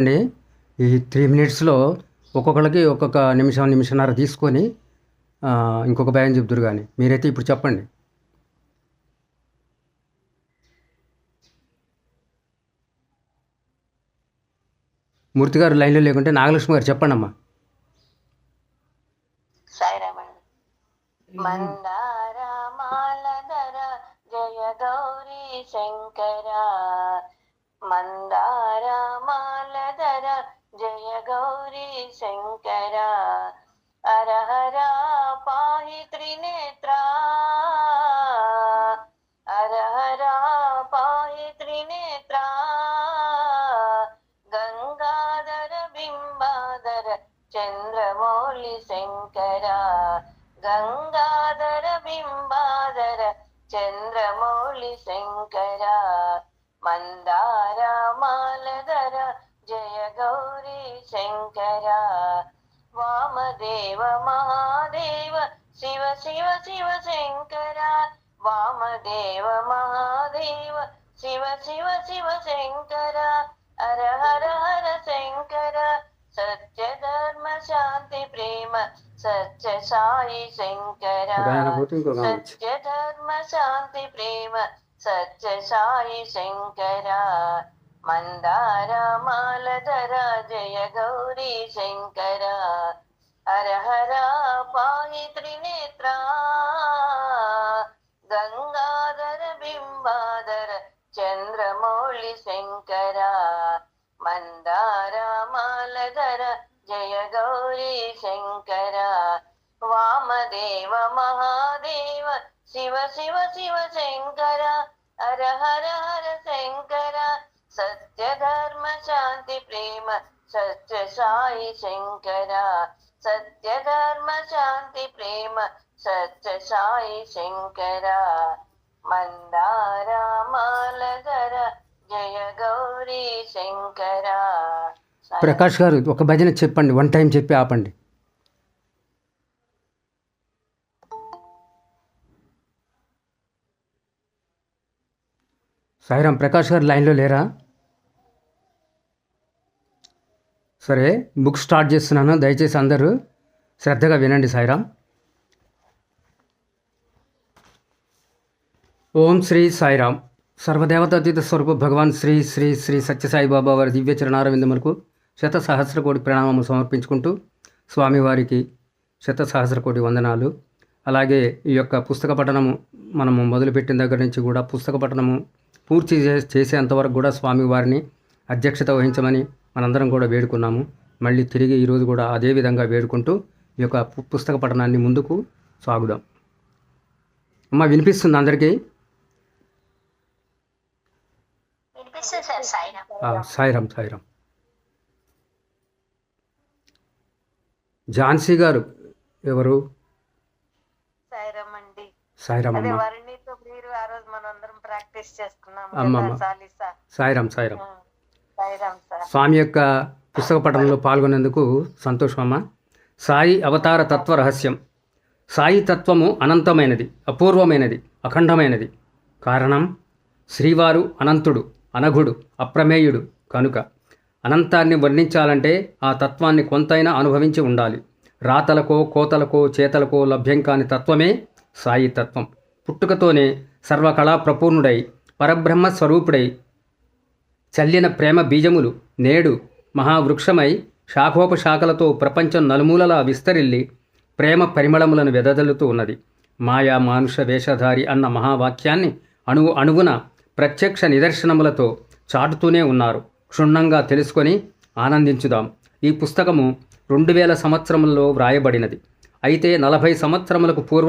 అండి ఈ త్రీ మినిట్స్లో ఒక్కొక్కరికి ఒక్కొక్క నిమిషం నిమిషంన్నర తీసుకొని ఇంకొక భయం చెప్తారు కానీ మీరైతే ఇప్పుడు చెప్పండి. మూర్తి గారు లైన్లో లేకుంటే నాగలక్ష్మి గారు చెప్పండి అమ్మా సాయిరామండి మందార జయ గౌరీ శంకర. మందార శంకర హర హర పాహి త్రినేత్ర హర హర పాహి త్రినేత్ర గంగాధర బింబాధర చంద్రమౌళి శంకర గంగాధర బింబాధర చంద్రమౌళి శంకర మందార మాలధర జయ గౌరీ శంకర. వామదేవ మహాదేవ శివ శివ శివ శంకర వామదేవ మహాదేవ శివ శివ శివ శంకర హర హర హర శంకర సత్య ధర్మ శాంతి ప్రేమ సత్య సాయి శంకర ఒక ఆయన పోతే ఇంకొక ఆమె వచ్చి. సత్య ధర్మ శాంతి ప్రేమ సత్య సాయి శంకర మందార మాలధర జయ గౌరీ శంకర హర హర పాహి త్రినేత్ర గంగాధర బింబాధర చంద్రమౌళి శంకర మందార మాలధర జయ గౌరీ శంకర వామదేవ మహాదేవ శివ శివ శివ శంకర హర హర హర శంకర సత్య ధర్మ శాంతి ప్రేమ సత్య సాయి శంకర సత్య శంకర మందార మాలధర జయ గౌరీ శంకర ప్రకాష్ గారు ఒక భజన చెప్పండి వన్ టైం చెప్పి ఆపండి. సాయిరాం ప్రకాష్ గారు లైన్లో లేరా? సరే బుక్ స్టార్ట్ చేస్తున్నాను. దయచేసి అందరూ శ్రద్ధగా వినండి సాయిరామ్. ఓం శ్రీ సాయిరామ్. సర్వదేవతాతీత స్వరూప భగవాన్ శ్రీ శ్రీ శ్రీ సత్యసాయి బాబా వారి దివ్య చరణారవిందములకు శత సహస్ర కోటి ప్రణామము సమర్పించుకుంటూ స్వామివారికి శత సహస్ర కోటి వందనాలు. అలాగే ఈ యొక్క పుస్తక పఠనము మనము మొదలుపెట్టిన దగ్గర నుంచి కూడా పుస్తక పఠనము పూర్తి చేసేంతవరకు కూడా స్వామివారిని అధ్యక్షత వహించమని మనందరం కూడా వేడుకున్నాము. మళ్ళీ తిరిగి ఈరోజు కూడా అదే విధంగా వేడుకుంటూ ఈ యొక్క పుస్తక పఠనాన్ని ముందుకు సాగుదాం. అమ్మ వినిపిస్తుంది అందరికీ? సాయిరామ్. ఆ, సాయిరాం సాయిరాం ఝాన్సీ గారు ఎవరు? సాయిరామ్ అండి సాయిరాం అదే అమ్మ. సాయిరామ్ సార్ స్వామి యొక్క పుస్తక పఠనంలో పాల్గొనేందుకు సంతోషం అమ్మ. సాయి అవతార తత్వ రహస్యం. సాయి తత్వము అనంతమైనది అపూర్వమైనది అఖండమైనది. కారణం? శ్రీవారు అనంతుడు అనఘుడు అప్రమేయుడు కనుక. అనంతాన్ని వర్ణించాలంటే ఆ తత్వాన్ని కొంతైనా అనుభవించి ఉండాలి. రాతలకో కోతలకో చేతలకో లభ్యం కాని తత్వమే సాయి తత్వం. పుట్టుకతోనే సర్వకళా ప్రపూర్ణుడై పరబ్రహ్మ స్వరూపుడై చల్లిన ప్రేమ బీజములు నేడు మహావృక్షమై శాఖోపశాఖలతో ప్రపంచం నలుమూలలా విస్తరిల్లి ప్రేమ పరిమళములను వెదజల్లుతూ ఉన్నది. మాయా మానుష వేషధారి అన్న మహావాక్యాన్ని అణువు అణువున ప్రత్యక్ష నిదర్శనములతో చాటుతూనే ఉన్నారు. క్షుణ్ణంగా తెలుసుకొని ఆనందించుదాం. ఈ పుస్తకము రెండు వేల సంవత్సరములలో వ్రాయబడినది. అయితే నలభై సంవత్సరములకు పూర్వ